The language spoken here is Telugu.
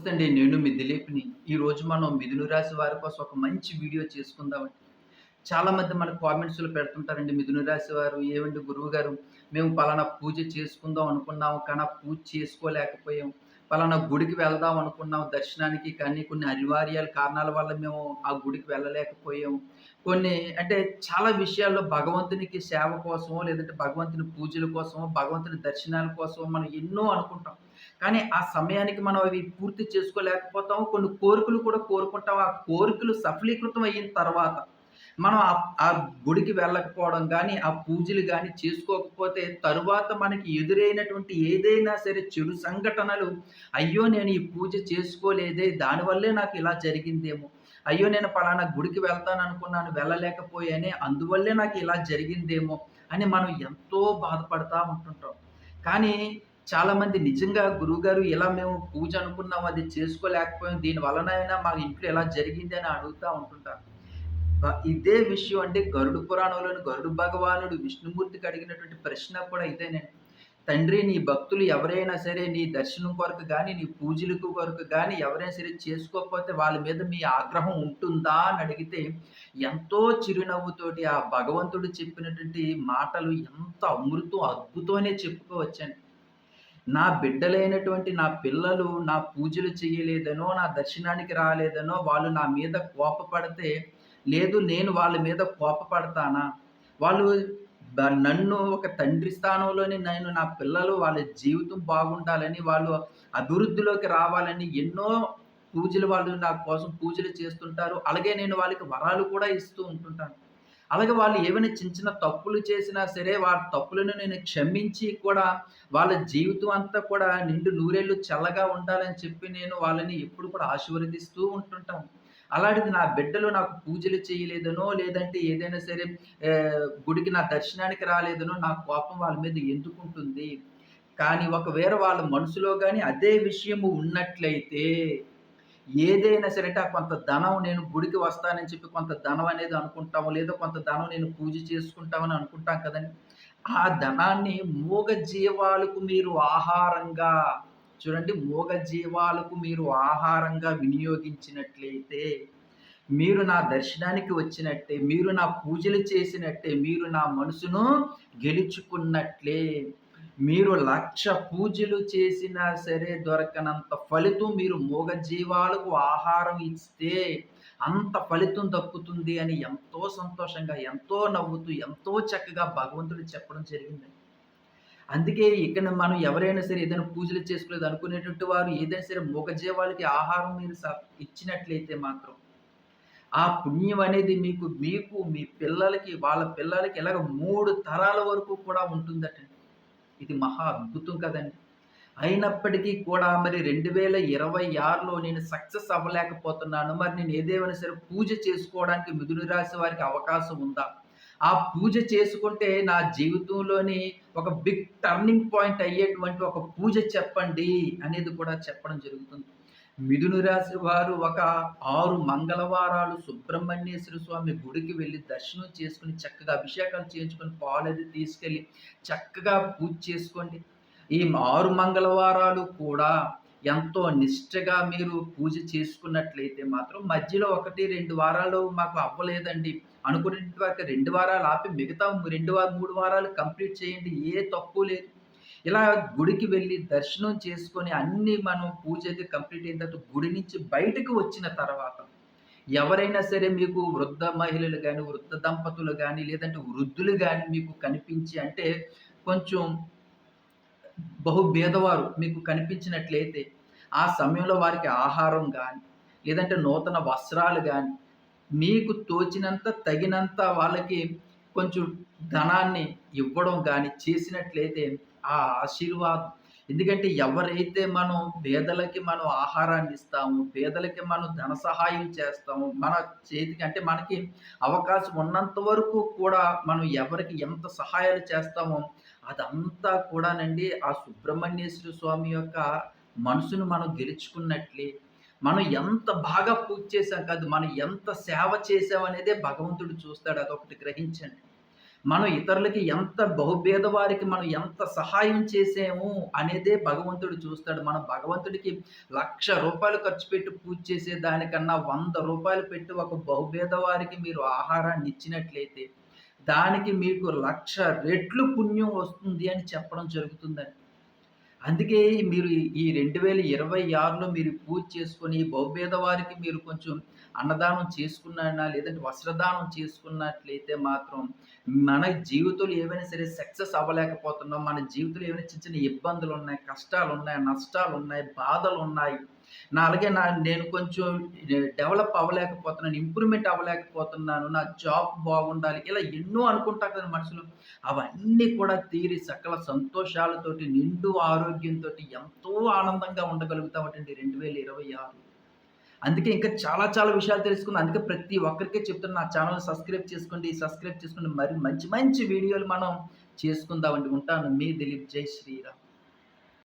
నమస్తే అండి నేను మీ దిలీప్ని. ఈరోజు మనం మిథున రాశి వారి కోసం ఒక మంచి వీడియో చేసుకుందామండి చాలా మంది మన కామెంట్స్లో పెడుతుంటారండి మిథున రాశి వారు ఏమండి గురువు గారు? మేము పలానా పూజ చేసుకుందాం అనుకున్నాము కానీ పూజ చేసుకోలేకపోయాం. పలానా గుడికి వెళ్దాం అనుకున్నాం. దర్శనానికి కానీ కొన్ని అనివార్యాల కారణాల వల్ల మేము ఆ గుడికి వెళ్ళలేకపోయాం. కొన్ని అంటే చాలా విషయాల్లో భగవంతునికి సేవ కోసమో లేదంటే భగవంతుని పూజల కోసమో భగవంతుని దర్శనాల కోసమో మనం ఎన్నో అనుకుంటాం. కానీ ఆ సమయానికి మనం అవి పూర్తి చేసుకోలేకపోతాము కొన్ని కోరికలు కూడా కోరుకుంటాం. ఆ కోరికలు సఫలీకృతం అయిన తర్వాత మనం ఆ గుడికి వెళ్ళకపోవడం కానీ ఆ పూజలు కానీ చేసుకోకపోతే తరువాత మనకి ఎదురైనటువంటి ఏదైనా సరే చెడు సంఘటనలు అయ్యో నేను ఈ పూజ చేసుకోలేదే దానివల్లే నాకు ఇలా జరిగిందేమో. అయ్యో నేను పలానా గుడికి వెళ్తాను అనుకున్నాను వెళ్ళలేకపోయానే అందువల్లే నాకు ఇలా జరిగిందేమో అని మనం ఎంతో బాధపడతా ఉంటుంటాం. కానీ చాలామంది నిజంగా గురువుగారు ఇలా మేము పూజ అనుకున్నాం అది చేసుకోలేకపోయాం దీని వలనైనా మా ఇంట్లో ఎలా జరిగింది అని అడుగుతూ ఉంటుంటారు. ఇదే విషయం అంటే గరుడు పురాణంలోని గరుడు భగవానుడు విష్ణుమూర్తికి అడిగినటువంటి ప్రశ్న కూడా ఇదేనండి తండ్రి నీ భక్తులు ఎవరైనా సరే నీ దర్శనం కొరకు కానీ నీ పూజలకు కొరకు కానీ ఎవరైనా సరే చేసుకోకపోతే వాళ్ళ మీద మీ ఆగ్రహం ఉంటుందా అని అడిగితే ఎంతో చిరునవ్వుతోటి ఆ భగవంతుడు చెప్పినటువంటి మాటలు ఎంత అమృతం అద్భుతమనే చెప్పుకోవచ్చండి. నా బిడ్డలైనటువంటి నా పిల్లలు నా పూజలు చేయలేదనో నా దర్శనానికి రాలేదనో వాళ్ళు నా మీద కోపపడితే లేదు నేను వాళ్ళ మీద కోపపడతానా? వాళ్ళు నన్ను ఒక తండ్రి స్థానంలోని నేను నా పిల్లలు వాళ్ళ జీవితం బాగుండాలని వాళ్ళు అభివృద్ధిలోకి రావాలని ఎన్నో పూజలు వాళ్ళు నా కోసం పూజలు చేస్తుంటారు. అలాగే నేను వాళ్ళకి వరాలు కూడా ఇస్తూ ఉంటుంటాను. అలాగే వాళ్ళు ఏమైనా చిన్న చిన్న తప్పులు చేసినా సరే వాళ్ళ తప్పులను నేను క్షమించి కూడా వాళ్ళ జీవితం అంతా కూడా నిండు నూరేళ్ళు చల్లగా ఉండాలని చెప్పి నేను వాళ్ళని ఎప్పుడు కూడా ఆశీర్వదిస్తూ ఉంటుంటాను. అలాంటిది నా బిడ్డలు నాకు పూజలు చేయలేదనో లేదంటే ఏదైనా సరే గుడికి నా దర్శనానికి రాలేదనో నా కోపం వాళ్ళ మీద ఎందుకుంటుంది? కానీ ఒకవేళ వాళ్ళ మనసులో కానీ అదే విషయము ఉన్నట్లయితే ఏదైనా సరే అంటే కొంత ధనం నేను గుడికి వస్తానని చెప్పి కొంత ధనం అనేది అనుకుంటాము లేదా కొంత ధనం నేను పూజ చేసుకుంటామని అనుకుంటాం కదండి. ఆ ధనాన్ని మూగ జీవాలకు మీరు ఆహారంగా చూడండి మూగ జీవాలకు మీరు ఆహారంగా వినియోగించినట్లయితే మీరు నా దర్శనానికి వచ్చినట్టే మీరు నా పూజలు చేసినట్టే మీరు నా మనసును గెలుచుకున్నట్లే. మీరు లక్ష పూజలు చేసినా సరే దొరకనంత ఫలితం మీరు మూగ జీవాలకు ఆహారం ఇస్తే అంత ఫలితం దక్కుతుంది అని ఎంతో సంతోషంగా ఎంతో నవ్వుతూ ఎంతో చక్కగా భగవంతుడు చెప్పడం జరిగింది అందుకే ఇక్కడ మనం ఎవరైనా సరే ఏదైనా పూజలు చేసుకోలేదు అనుకునేటువంటి వారు ఏదైనా సరే మూగజీవాలకి ఆహారం మీరు స- ఇచ్చినట్లయితే మాత్రం ఆ పుణ్యం అనేది మీకు మీకు మీ పిల్లలకి వాళ్ళ పిల్లలకి ఇలాగ మూడు తరాల వరకు కూడా ఉంటుందట. ఇది మహా అద్భుతం కదండి. అయినప్పటికీ కూడా మరి రెండు వేల ఇరవై ఆరులో నేను సక్సెస్ అవ్వలేకపోతున్నాను. మరి నేను ఏదేమైనా సరే పూజ చేసుకోవడానికి మిథున రాశి వారికి అవకాశం ఉందా? ఆ పూజ చేసుకుంటే నా జీవితంలోని ఒక బిగ్ టర్నింగ్ పాయింట్ అయ్యేటువంటి ఒక పూజ చెప్పండి అనేది కూడా చెప్పడం జరుగుతుంది. మిథును రాశి వారు ఒక ఆరు మంగళవారాలు సుబ్రహ్మణ్యేశ్వర స్వామి గుడికి వెళ్ళి దర్శనం చేసుకుని చక్కగా అభిషేకాలు చేయించుకొని పాలది తీసుకెళ్ళి చక్కగా పూజ చేసుకోండి. ఈ ఆరు మంగళవారాలు కూడా ఎంతో నిష్ఠగా మీరు పూజ చేసుకున్నట్లయితే మాత్రం మధ్యలో ఒకటి రెండు వారాలు మాకు అవ్వలేదండి. అనుకునే వారికి రెండు వారాలు ఆపి మిగతా రెండు వారు మూడు వారాలు కంప్లీట్ చేయండి ఏ తప్పు లేదు. ఇలా గుడికి వెళ్ళి దర్శనం చేసుకొని అన్ని మనం పూజ అయితే కంప్లీట్ అయిన తర్వాత గుడి నుంచి బయటకు వచ్చిన తర్వాత ఎవరైనా సరే మీకు వృద్ధ మహిళలు కానీ వృద్ధ దంపతులు కానీ లేదంటే వృద్ధులు కానీ మీకు కనిపించి అంటే కొంచెం బహు భేదవారు మీకు కనిపించినట్లయితే ఆ సమయంలో వారికి ఆహారం కానీ లేదంటే నూతన వస్త్రాలు కానీ మీకు తోచినంత తగినంత వాళ్ళకి కొంచెం ధనాన్ని ఇవ్వడం కానీ చేసినట్లయితే ఆ ఆశీర్వాదం. ఎందుకంటే ఎవరైతే మనం పేదలకి మనం ఆహారాన్ని ఇస్తాము పేదలకి మనం ధన సహాయం చేస్తాము మన చేతికి అంటే మనకి అవకాశం ఉన్నంత వరకు కూడా మనం ఎవరికి ఎంత సహాయాలు చేస్తామో అదంతా కూడానండి ఆ సుబ్రహ్మణ్యేశ్వర స్వామి యొక్క మనసును మనం గెలుచుకున్నట్లే మనం ఎంత బాగా పూజ చేసాం కాదు మనం ఎంత సేవ చేసామనేదే భగవంతుడు చూస్తాడు అదొకటి గ్రహించండి మనం ఇతరులకి ఎంత బహుభేద వారికి మనం ఎంత సహాయం చేసాము అనేదే భగవంతుడు చూస్తాడు. మనం భగవంతుడికి లక్ష రూపాయలు ఖర్చు పెట్టి పూజ చేసే దానికన్నా వంద రూపాయలు పెట్టి ఒక బహుభేద వారికి మీరు ఆహారాన్ని ఇచ్చినట్లయితే, దానికి మీకు లక్ష రెట్లు పుణ్యం వస్తుంది అని చెప్పడం జరుగుతుందండి. అందుకే మీరు ఈ 2026లో మీరు పూజ చేసుకొని బహుభేద వారికి మీరు కొంచెం అన్నదానం చేసుకున్నా లేదంటే వస్త్రదానం చేసుకున్నట్లయితే మాత్రం మన జీవితంలో ఏమైనా సరే సక్సెస్ అవ్వలేకపోతున్నాం. మన జీవితంలో ఏమైనా చిన్న చిన్న ఇబ్బందులు ఉన్నాయి కష్టాలు ఉన్నాయి నష్టాలున్నాయి, బాధలున్నాయి. నా అలాగే నా నేను కొంచెం డెవలప్ అవ్వలేకపోతున్నాను, ఇంప్రూవ్‌మెంట్ అవ్వలేకపోతున్నాను, నా జాబ్ బాగుండాలి. ఇలా ఎన్నో అనుకుంటా కదా మనుషులు. అవన్నీ కూడా తీరి సకల సంతోషాలతోటి, నిండు ఆరోగ్యంతో ఎంతో ఆనందంగా ఉండగలుగుతామటండి 2026. అందుకే ఇంకా చాలా చాలా విషయాలు తెలుసుకుందాం. అందుకే ప్రతి ఒక్కరికే చెప్తున్నా నా ఛానల్ సబ్స్క్రైబ్ చేసుకోండి. సబ్స్క్రైబ్ చేసుకోండి మరి మంచి మంచి వీడియోలు మనం చేసుకుందామండి. ఉంటాను. మీ దిలీప్. జై శ్రీరామ్.